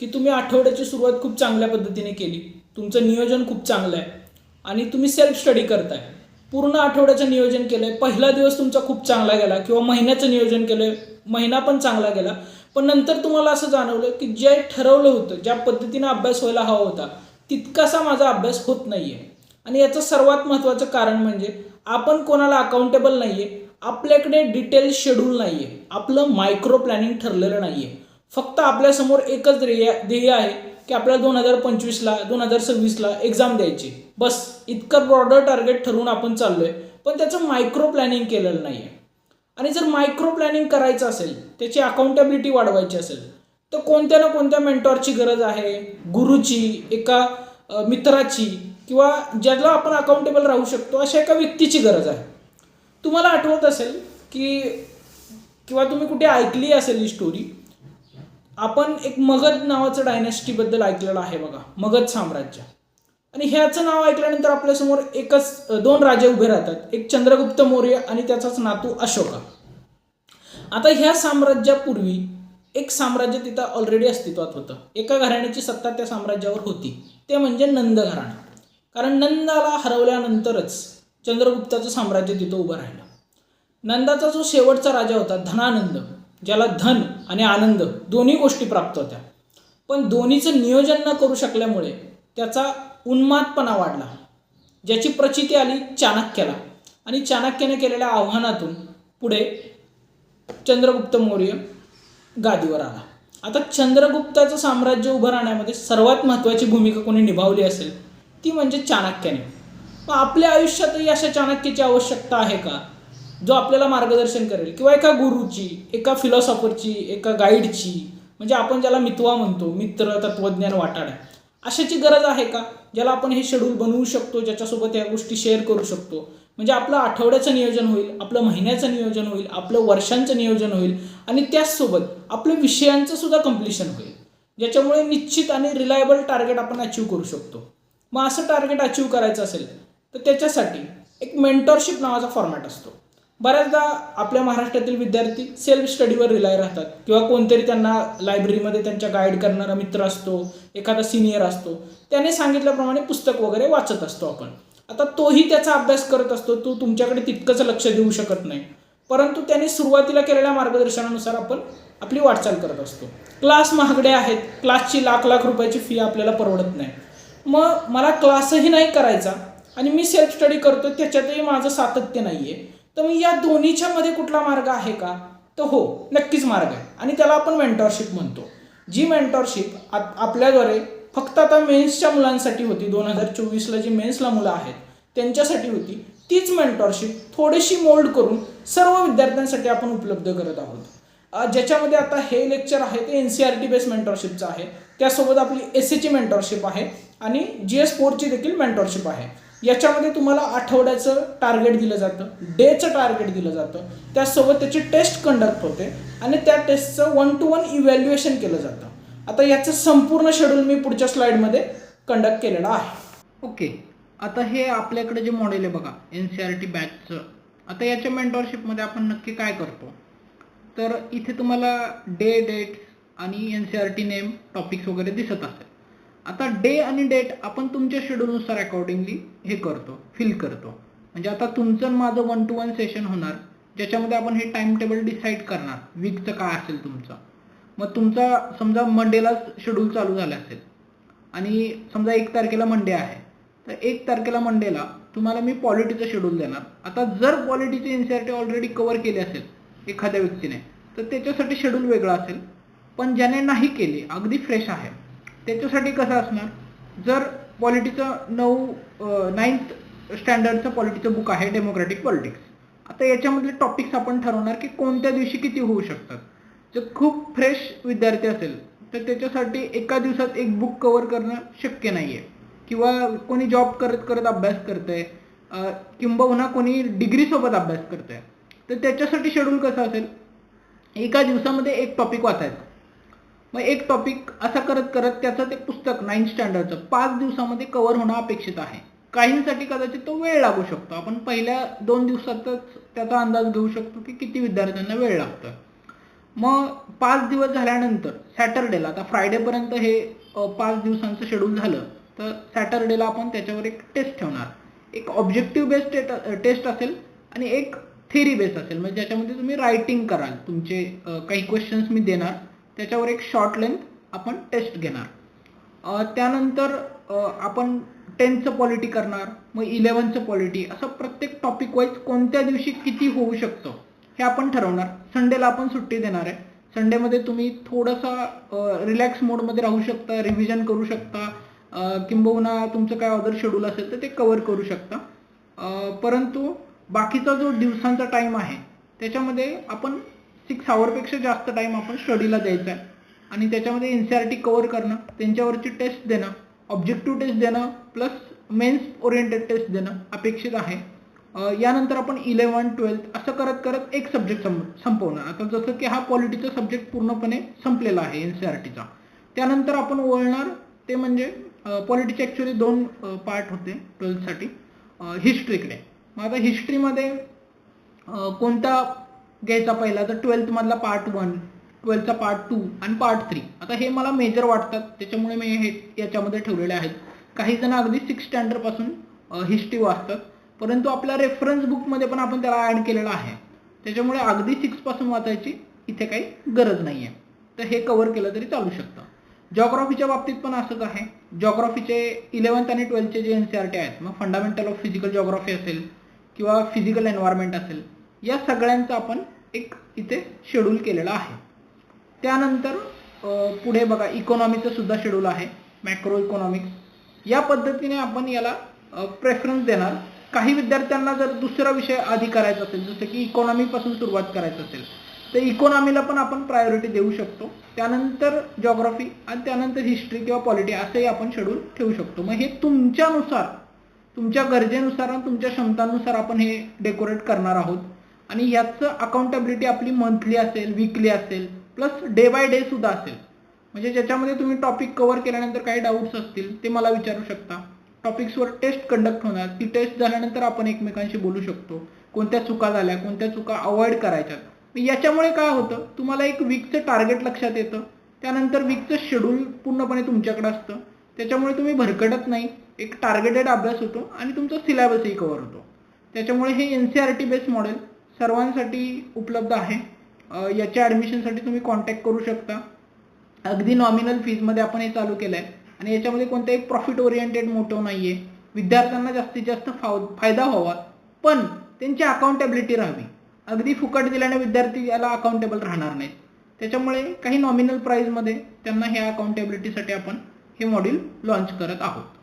की तुम्ही आठवड्याची सुरुवात खूप चांगल्या पद्धतीने केली. तुमचं नियोजन खूप चांगलं आहे. आणि तुम्ही सेल्फ स्टडी करताय. पूर्ण आठवड्याचं नियोजन केलं आहे पहिला दिवस तुमचा खूप चांगला गेला किंवा महिन्याचं नियोजन केलं आहे महिना पण चांगला गेला. पण नंतर तुम्हाला असं जाणवलं की जे ठरवलं होतं ज्या पद्धतीनं अभ्यास व्हायला हवा होता तितकासा माझा अभ्यास होत नाही आहे आणि याचं सर्वात महत्त्वाचं कारण म्हणजे आपण कोणाला अकाउंटेबल नाही आहे आपल्याकडे डिटेल शेड्यूल नाही आहे आपलं मायक्रो प्लॅनिंग ठरलेलं नाही आहे फक्त आपल्यासमोर एकच ध्येय ध्येय आहे की आपल्याला दोन हजार पंचवीसला दोन हजार सव्वीसला एक्झाम द्यायची. बस इतकं ब्रॉडर टार्गेट ठरवून आपण चाललो आहे पण त्याचं मायक्रो प्लॅनिंग केलेलं नाही आहे आणि जर मायक्रो प्लॅनिंग करायचं असेल त्याची अकाउंटेबिलिटी वाढवायची असेल तर कोणत्या ना कोणत्या मेंटॉरची गरज आहे? गुरुची एका मित्राची किंवा ज्याला आपण अकाउंटेबल राहू शकतो अशा एका व्यक्तीची गरज आहे. तुम्हाला आठवत असेल की किंवा तुम्ही कुठे ऐकली असेल ही स्टोरी आपण एक मगध नावाचं डायनेस्टीबद्दल ऐकलेलं आहे बघा मगध साम्राज्य. आणि ह्याचं नाव ऐकल्यानंतर आपल्यासमोर एकच दोन राजे उभे राहतात एक चंद्रगुप्त मौर्य आणि त्याचाच नातू अशोका. आता ह्या साम्राज्यापूर्वी एक साम्राज्य तिथं ऑलरेडी अस्तित्वात होतं. एका घराण्याची सत्ता त्या साम्राज्यावर होती. ते म्हणजे नंद घराणं. कारण नंदाला हरवल्यानंतरच चंद्रगुप्ताचं साम्राज्य तिथं उभं राहिलं. नंदाचा जो शेवटचा राजा होता धनानंद ज्याला धन आणि आनंद दोन्ही गोष्टी प्राप्त होत्या. पण दोन्हीचं नियोजन न करू शकल्यामुळे त्याचा उन्मादपणा वाढला. ज्याची प्रचिती आली चाणक्याला. आणि चाणक्याने केलेल्या आव्हानातून पुढे चंद्रगुप्त मौर्य गादीवर आला. आता चंद्रगुप्ताचं साम्राज्य उभं राहण्यामध्ये सर्वात महत्त्वाची भूमिका कोणी निभावली असेल ती म्हणजे चाणक्याने. मग आपल्या आयुष्यातही अशा चाणक्याची आवश्यकता आहे का? जो आपल्याला मार्गदर्शन करेल. किंवा एका गुरुची एका फिलॉसॉफरची एका गाईडची म्हणजे आपण ज्याला मितवा म्हणतो मित्र तत्वज्ञान वाटाडा अशाची गरज आहे का? ज्याला आपण हे शेड्यूल बनवू शकतो ज्याच्यासोबत या गोष्टी शेअर करू शकतो. म्हणजे आपलं आठवड्याचं नियोजन होईल आपलं महिन्याचं नियोजन होईल आपलं वर्षांचं नियोजन होईल आणि त्याचसोबत आपलं विषयांचं सुद्धा कम्प्लिशन होईल. ज्याच्यामुळे निश्चित आणि रिलायबल टार्गेट आपण अचीव करू शकतो. मग असं टार्गेट अचीव करायचं असेल तर त्याच्यासाठी एक मेंटॉरशिप नावाचा फॉर्मॅट असतो. बऱ्याचदा आपल्या महाराष्ट्रातील विद्यार्थी सेल्फ स्टडीवर रिलाय राहतात. किंवा कोणतरी त्यांना लायब्ररीमध्ये त्यांच्या गाईड करणारा मित्र असतो एखादा सिनियर असतो. त्याने सांगितल्याप्रमाणे पुस्तक वगैरे वाचत असतो आपण. आता तोही त्याचा अभ्यास करत असतो तो तुमच्याकडे तितकंच लक्ष देऊ शकत नाही. परंतु त्याने सुरुवातीला केलेल्या मार्गदर्शनानुसार आपण आपली वाटचाल करत असतो. क्लास महागडे आहेत क्लासची लाख लाख रुपयाची फी आपल्याला परवडत नाही. मग मला क्लासही नाही करायचा आणि मी सेल्फ स्टडी करतो त्याच्यातही माझं सातत्य नाही आहे तर मग या दोन्हीच्या मध्ये कुठला मार्ग आहे का? तर हो नक्कीच मार्ग आहे. आणि त्याला आपण मेंटॉरशिप म्हणतो. जी मेंटॉरशिप आपल्याद्वारे फक्त आता मेन्सच्या मुलांसाठी होती. दोन हजार चोवीसला जी मेन्सला मुलं आहेत त्यांच्यासाठी होती. तीच मेंटॉरशिप थोडीशी मोल्ड करून सर्व विद्यार्थ्यांसाठी आपण उपलब्ध करत आहोत. ज्याच्यामध्ये आता हे लेक्चर आहे ते N C R T base मेंटॉरशिपचं आहे. त्यासोबत आपली एस एची मेंटॉरशिप आहे आणि जी एस फोरची देखील मेंटॉरशिप आहे. याच्यामध्ये तुम्हाला आठवड्याचं टार्गेट दिलं जातं. डेचं टार्गेट दिलं जातं. त्यासोबत त्याची टेस्ट कंडक्ट होते. आणि त्या टेस्टचं वन टू वन इव्हॅल्युएशन केलं जातं. आता याचं संपूर्ण शेड्यूल मी पुढच्या स्लाईडमध्ये कंडक्ट केलेलं आहे. ओके. आता हे आपल्याकडे जे मॉडेल आहे बघा एन सी आर टी बॅचचं आता याच्या मेंटॉरशिपमध्ये आपण नक्की काय करतो? तर इथे तुम्हाला डे डेट आणि N C R T name topics वगैरे दिसत असेल. आता डे आणि डेट आपण तुमच्या शेड्यूलनुसार अकॉर्डिंगली हे करतो फिल करतो. म्हणजे आता तुमचं आणि माझं वन टू वन सेशन होणार ज्याच्यामध्ये आपण हे टाइम टेबल डिसाईड करणार वीकचं काय असेल तुमचं. मग तुमचा समजा मंडेलाच शेड्यूल चालू झाला असेल आणि समजा एक तारखेला मंडे आहे तर एक तारखेला मंडेला तुम्हाला मी पॉलिटीचं शेड्यूल देणार. आता जर पॉलिटीचे N C R T already cover केली असेल एखाद्या व्यक्तीने तर त्याच्यासाठी शेड्यूल वेगळा असेल पण ज्याने नाही केली अगदी फ्रेश आहे. त्याच्यासाठी कसं असणार? जर पॉलिटीचं नऊ नाईन्थ स्टँडर्डचं पॉलिटीचं बुक आहे डेमोक्रॅटिक पॉलिटिक्स आता याच्यामधले टॉपिक्स आपण ठरवणार की कोणत्या दिवशी किती होऊ शकतात. जर खूप फ्रेश विद्यार्थी असेल तर त्याच्यासाठी एका दिवसात एक बुक कव्हर करणं शक्य नाही आहे किंवा कोणी जॉब करत करत अभ्यास करतंय आहे किंबहुना कोणी डिग्रीसोबत अभ्यास करत आहे तर त्याच्यासाठी शेड्यूल कसं असेल? एका दिवसामध्ये एक टॉपिक वाचायचं. मग एक टॉपिक असा करत करत त्याचं ते पुस्तक नाईन्थ स्टँडर्डचं पाच दिवसामध्ये कव्हर होणं अपेक्षित आहे. काहींसाठी कदाचित तो वेळ लागू शकतो. आपण पहिल्या दोन दिवसातच त्याचा अंदाज घेऊ शकतो की किती विद्यार्थ्यांना वेळ लागतो मग पाच दिवस झाल्यानंतर सॅटरडेला आता फ्रायडेपर्यंत हे पाच दिवसांचं शेड्यूल झालं तर सॅटरडेला आपण त्याच्यावर एक टेस्ट ठेवणार. एक ऑब्जेक्टिव्ह बेस्ड टेस्ट असेल आणि एक थेरी बेस असेल. म्हणजे ज्याच्यामध्ये तुम्ही रायटिंग कराल. तुमचे काही क्वेश्चन्स मी देणार. त्याच्यावर एक शॉर्ट लेंथ आपण टेस्ट घेणार. त्यानंतर आपण टेनचं पॉलिटी करणार मग इलेवनचं पॉलिटी असं प्रत्येक टॉपिक वाईज कोणत्या दिवशी किती होऊ शकतं हे आपण ठरवणार. संडेला आपण सुट्टी देणार आहे. संडेमध्ये तुम्ही थोडंसं रिलॅक्स मोडमध्ये राहू शकता रिव्हिजन करू शकता. किंबहुना तुमचं काय अदर शेड्यूल असेल तर ते कवर करू शकता. परंतु बाकीचा जो दिवसांचा टाईम आहे त्याच्यामध्ये आपण सिक्स आवरपेक्षा जास्त टाईम आपण स्टडीला द्यायचा आहे. आणि त्याच्यामध्ये N C R T cover करणं त्यांच्यावरची टेस्ट देणं ऑब्जेक्टिव्ह टेस्ट देणं प्लस मेन्स ओरिएंटेड टेस्ट देणं अपेक्षित आहे. यानंतर आपण इलेवन ट्वेल्थ असं करत करत एक सब्जेक्ट सं संपवणार. आता जसं की हा क्वालिटीचा सब्जेक्ट पूर्णपणे संपलेला आहे एन सी आर टीचा त्यानंतर आपण वळणार ते म्हणजे पॉलिटीचे ॲक्च्युली दोन पार्ट होते ट्वेल्थसाठी हिस्ट्रीकडे मग आता हिस्ट्रीमध्ये कोणता घ्यायचा पहिला तर ट्वेल्थमधला पार्ट वन ट्वेल्थचा पार्ट टू आणि पार्ट थ्री आता हे मला मेजर वाटतात त्याच्यामुळे मी हे याच्यामध्ये ठेवलेले आहेत. काही जण अगदी सिक्स स्टँडर्डपासून हिस्ट्री वाचतात परंतु आपल्या रेफरन्स बुकमध्ये पण आपण त्याला ॲड केलेलं आहे. त्याच्यामुळे अगदी सिक्सपासून वाचायची इथे काही गरज नाही आहे तर हे कवर केलं तरी चालू शकतं. जॉग्रॉफीच्या बाबतीत पण असंच आहे. जॉग्रॉफीचे इलेवन्थ आणि ट्वेल्थचे जे एन सी आर टी आहेत मग फंडामेंटल ऑफ फिजिकल जॉग्रॉफी असेल किंवा फिजिकल एन्व्हायरमेंट असेल या सगळ्यांचं आपण एक इथे शेड्यूल केलेलं आहे. त्यानंतर पुढे बघा इकॉनॉमीचं सुद्धा शेड्यूल आहे मॅक्रो इकॉनॉमिक्स या पद्धतीने आपण याला प्रेफरन्स देणार. काही विद्यार्थ्यांना जर दुसरा विषय आधी करायचा असेल जसं की इकॉनॉमीपासून सुरुवात करायचं असेल तर इकॉनॉमीला पण आपण प्रायोरिटी देऊ शकतो. त्यानंतर जॉग्रफी आणि त्यानंतर हिस्ट्री किंवा पॉलिटी असंही आपण शेड्यूल ठेवू शकतो. मग हे तुमच्यानुसार तुमच्या गरजेनुसार आणि तुमच्या क्षमतांनुसार आपण हे डेकोरेट करणार आहोत. आणि याचं अकाउंटेबिलिटी आपली मंथली असेल विकली असेल प्लस डे बाय डे सुद्धा असेल. म्हणजे ज्याच्यामध्ये तुम्ही टॉपिक कव्हर केल्यानंतर काही डाऊट्स असतील ते मला विचारू शकता. टॉपिक्सवर टेस्ट कंडक्ट होणार ती टेस्ट झाल्यानंतर आपण एकमेकांशी बोलू शकतो. कोणत्या चुका झाल्या कोणत्या चुका अवॉइड करायच्यात. याच्यामुळे काय होतं तुम्हाला एक वीकचं टार्गेट लक्षात येतं. त्यानंतर वीकचं शेड्यूल पूर्णपणे तुमच्याकडे असतं. त्याच्यामुळे तुम्ही भरकटत नाही एक टार्गेटेड अभ्यास होतो आणि तुमचा सिलेबसही कव्हर होतो. त्याच्यामुळे हे N C R T based model सर्वांसाठी उपलब्ध आहे. याच्या ॲडमिशनसाठी तुम्ही कॉन्टॅक्ट करू शकता. अगदी नॉमिनल फीजमध्ये आपण हे चालू केलं आहे आणि याच्यामध्ये कोणताही प्रॉफिट ओरिएंटेड मोठं नाही आहे विद्यार्थ्यांना जास्तीत जास्त फाव फायदा व्हावा. पण त्यांची अकाउंटेबिलिटी राहावी. अगदी फुकट दिल्याने विद्यार्थी याला अकाउंटेबल राहणार नाहीत. त्याच्यामुळे काही नॉमिनल प्राईजमध्ये त्यांना ह्या अकाउंटेबिलिटीसाठी आपण हे मॉड्यूल लॉन्च करत आहोत.